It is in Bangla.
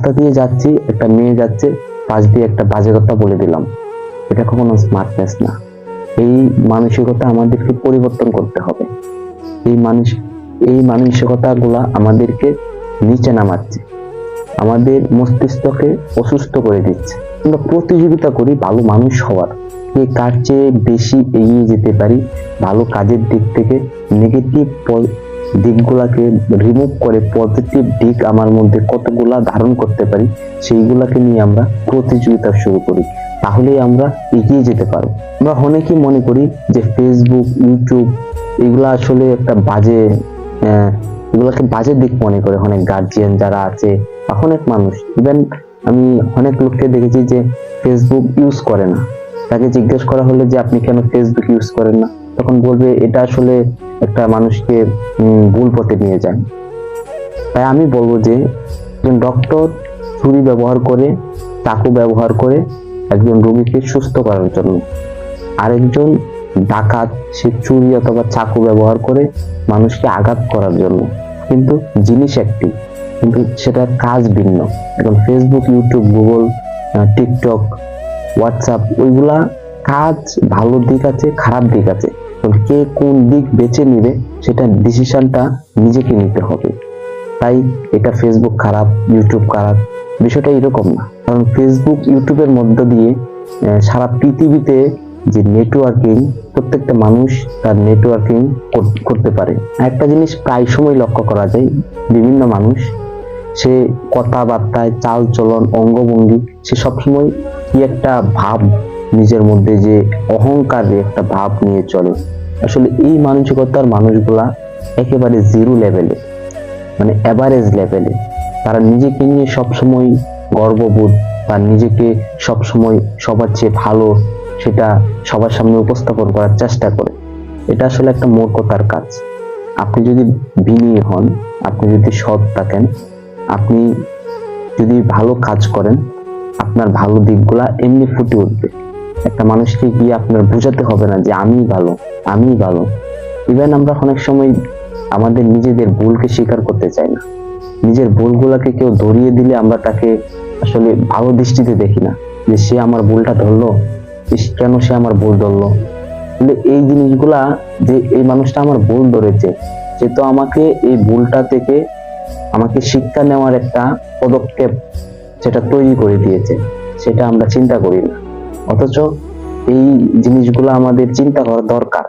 রাস্তা দিয়ে যাচ্ছি, একটা মেয়ে যাচ্ছে, পাশ দিয়ে একটা বাজে কথা বলে দিলাম। এটা কখনো স্মার্টনেস না। এই মানসিকতা আমাদেরকে পরিবর্তন করতে হবে। এই মানুষ এই মানসিকতাগুলা আমাদেরকে নিচে নামাচ্ছে। আমাদের মস্তিষ্ককে অসুস্থ করে দিচ্ছে। আমরা প্রতিযোগিতা করি ভালো মানুষ হওয়ার। কে কার চেয়ে বেশি এগিয়ে যেতে পারি ভালো কাজের দিক থেকে নেগেটিভ দিকগুলাকে রিমুভ করে পজিটিভ দিক আমার মধ্যে কতগুলা ধারণ করতে পারি সেইগুলাকে নিয়ে আমরা প্রতিযোগিতা শুরু করি। তাহলেই আমরা এগিয়ে যেতে পারব। আমরা অনেকেই মনে করি যে ফেসবুক ইউটিউব এগুলা আসলে একটা বাজে আহ, এগুলোকে বাজে দিক মনে করে অনেক গার্জিয়ান যারা আছে বা অনেক মানুষ। ইভেন আমি অনেক লোককে দেখেছি যে ফেসবুক ইউজ করে না। তাকে জিজ্ঞেস করা হলে যে আপনি কেন ফেসবুক ইউজ করেন না? তখন বলবে এটা আসলে একটা মানুষকে ভুল পথে নিয়ে যায় তাই আমি বলব যে, একজন ডক্টর ছুরি ব্যবহার করে, চাকু ব্যবহার করে একজন রোগীকে সুস্থ করার জন্য। আরেকজন ডাকাত, সে চুরি অথবা চাকু ব্যবহার করে মানুষকে আঘাত করার জন্য। কিন্তু জিনিস একটি, কিন্তু সেটার কাজ ভিন্ন। এখন Facebook YouTube Google TikTok WhatsApp ওইগুলা কাজ ভালো দিক আছে, খারাপ দিক আছে। কে কোন দিক বেছে নিবে, সেটা ডিসিশনটা নিজেকে নিতে হবে। তাই এটা ফেসবুক খারাপ ইউটিউব খারাপ, বিষয়টা এরকম না। কারণ ফেসবুক ইউটিউবের মধ্য দিয়ে সারা পৃথিবীতে যে নেটওয়ার্কিং প্রত্যেকটা মানুষ তার নেটওয়ার্কিং করতে পারে। একটা জিনিস প্রায় সময় লক্ষ্য করা যায়, বিভিন্ন মানুষ, সে কথাবার্তায় চাল চলন অঙ্গভঙ্গি, সে সবসময় কি একটা ভাব নিজের মধ্যে যে অহংকারের একটা ভাব নিয়ে চলে। আসলে এই মানসিকতার মানুষগুলা একেবারে জিরো লেভেলে মানে অ্যাভারেজ লেভেলে তারা নিজেকে নিয়ে সবসময় গর্ববোধ বা নিজেকে সবসময় সবার চেয়ে ভালো সেটা সবার সামনে উপস্থাপন করার চেষ্টা করে। এটা আসলে একটা মূর্খতার কাজ। আপনি যদি বিনয়ী হন, আপনি যদি সৎ থাকেন, আপনি যদি ভালো কাজ করেন, আপনার ভালো দিকগুলা এমনি ফুটে উঠবে। একটা মানুষকে গিয়ে আপনার বোঝাতে হবে না যে আমি ভালো আমি ভালো। ইভেন আমরা অনেক সময় আমাদের নিজেদের ভুলকে স্বীকার করতে চাই না। নিজের ভুলগুলাকে কেউ ধরিয়ে দিলে আমরা তাকে আসলে ভালো দৃষ্টিতে দেখি না যে সে আমার ভুলটা ধরলো কেন সে আমার ভুল ধরলো। এই জিনিসগুলা যে এই মানুষটা আমার ভুল ধরেছে, সে তো আমাকে এই ভুলটা থেকে আমাকে শিক্ষা নেওয়ার একটা পদক্ষেপ সেটা তৈরি করে দিয়েছে, সেটা আমরা চিন্তা করি না। অথচ এই জিনিসগুলো আমাদের চিন্তা করা দরকার।